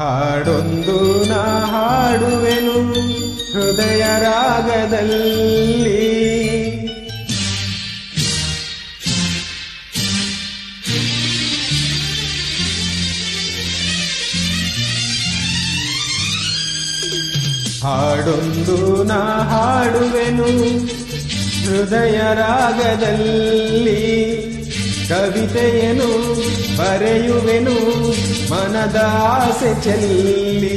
ಹಾಡೊಂದು ನಾ ಹಾಡುವೆನು ಹೃದಯ ರಾಗದಲ್ಲಿ. ಹಾಡೊಂದು ನಾ ಹಾಡುವೆನು ಹೃದಯ ರಾಗದಲ್ಲಿ. ಕವಿತೆಯನು ಬರೆಯುವೆನು ಮನದ ಆಸೆ ಚೆಲ್ಲಿ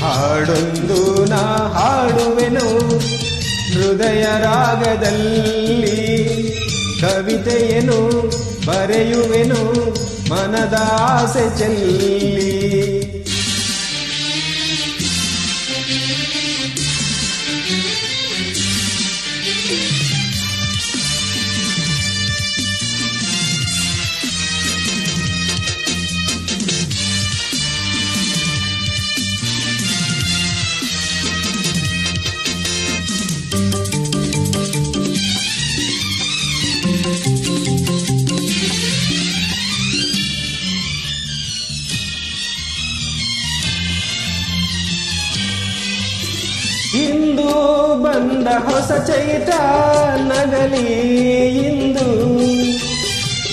ಹಾಡೊಂದು ನಾ ಹಾಡುವೆನು. ಹೃದಯ ರಾಗದಲ್ಲಿ ಕವಿತೆಯನು ಬರೆಯುವೆನು. ಮನದ ಆಸೆ ಚೆಲ್ಲಿ ಬಂದ ಹೊಸ ಚೈತ ನಗಲಿ ಇಂದು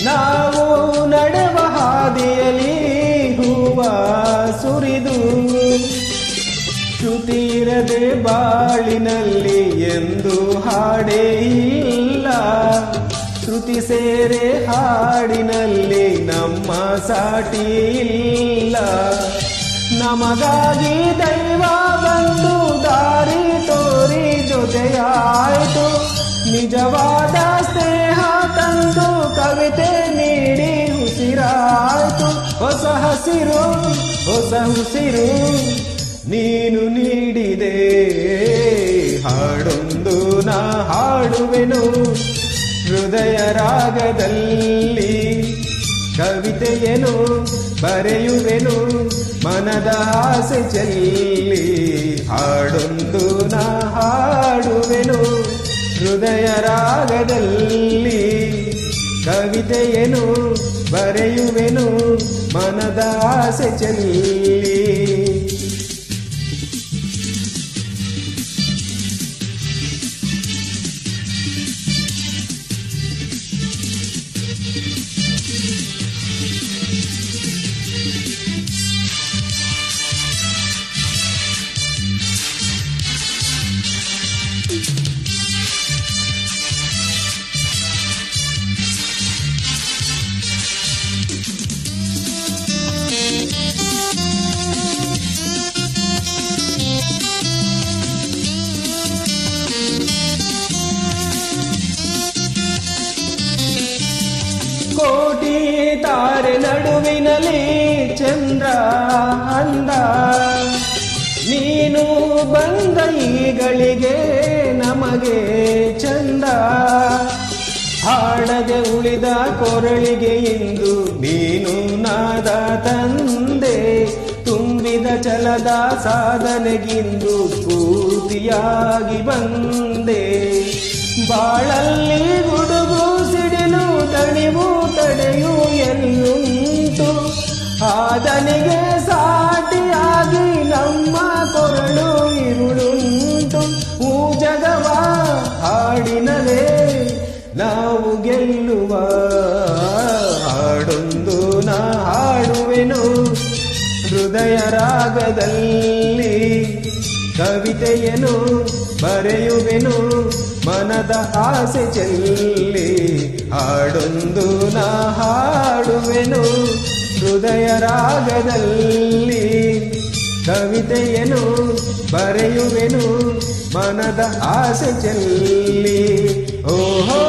ನಾವು ನಡೆವ ಹಾದಿಯಲ್ಲಿ ಹೂವ ಸುರಿದು ಶ್ರುತಿರದೆ ಬಾಳಿನಲ್ಲಿ ಎಂದು ಹಾಡೇ ಇಲ್ಲ. ಶ್ರುತಿ ಸೇರೆ ಹಾಡಿನಲ್ಲಿ ನಮ್ಮ ಸಾಟಿ ಇಲ್ಲ. ನಮಗಾಗಿ ದೈವ ಬಂದು ದಾರಿ ತೋರಿ, ಜೊತೆಯಾಯಿತು. ನಿಜವಾದ ಸ್ನೇಹ ತಂದು ಕವಿತೆ ನೀಡಿ ಉಸಿರಾಯಿತು. ಹೊಸ ಹಸಿರು, ಹೊಸ ಉಸಿರು ನೀನು ನೀಡಿದೆ. ಹಾಡೊಂದು ನಾ ಹಾಡುವೆನು. ಹೃದಯ ರಾಗದಲ್ಲಿ ಕವಿತೆಯನು? ಬರೆಯುವೆನು ಮನದ ಆಸೆ ಚೆಲ್ಲಿ ಹಾಡೊಂದು ನಾ ಹಾಡುವೆನು. ಹೃದಯ ರಾಗದಲ್ಲಿ ಕವಿತೆಯನು ಬರೆಯುವೆನು ಮನದ ಆಸೆ ಚೆಲ್ಲಿ ತಾರೆ ನಡುವಿನಲ್ಲಿ ಚಂದ್ರ ಅಂದ. ನೀನು ಬಂದ ಈಗಳಿಗೆ ನಮಗೆ ಚಂದ. ಹಾಡದೆ ಉಳಿದ ಕೊರಳಿಗೆ ಇಂದು ನೀನು ನಾದ ತಂದೆ. ತುಂಬಿದ ಚಲದ ಸಾಧನೆಗಿಂದು ಪೂರ್ತಿಯಾಗಿ ಬಂದೆ. ಬಾಳಲ್ಲಿ ಆದನಿಗೆ ಸಾಟಿಯಾಗಿ ನಮ್ಮ ಕೊರಳು ಇರುಳುಂಟು. ಜಗವ, ಹಾಡಿನಲೇ, ನಾವು ಗೆಲ್ಲುವ. ಹಾಡೊಂದು ನಾ ಹಾಡುವೆನು. ಹೃದಯ ರಾಗದಲ್ಲಿ ಕವಿತೆಯನು ಬರೆಯುವೆನು. ಮನದ ಆಸೆ ಚೆಲ್ಲಿ ಹಾಡೊಂದು ನಾ ಹಾಡುವೆನು. ಹೃದಯ ರಾಗದಲ್ಲಿ ಕವಿತೆಯನ್ನು ಬರೆಯುವೆನು ಮನದ ಆಸೆ ಚೆಲ್ಲಿ. ಓಹೋ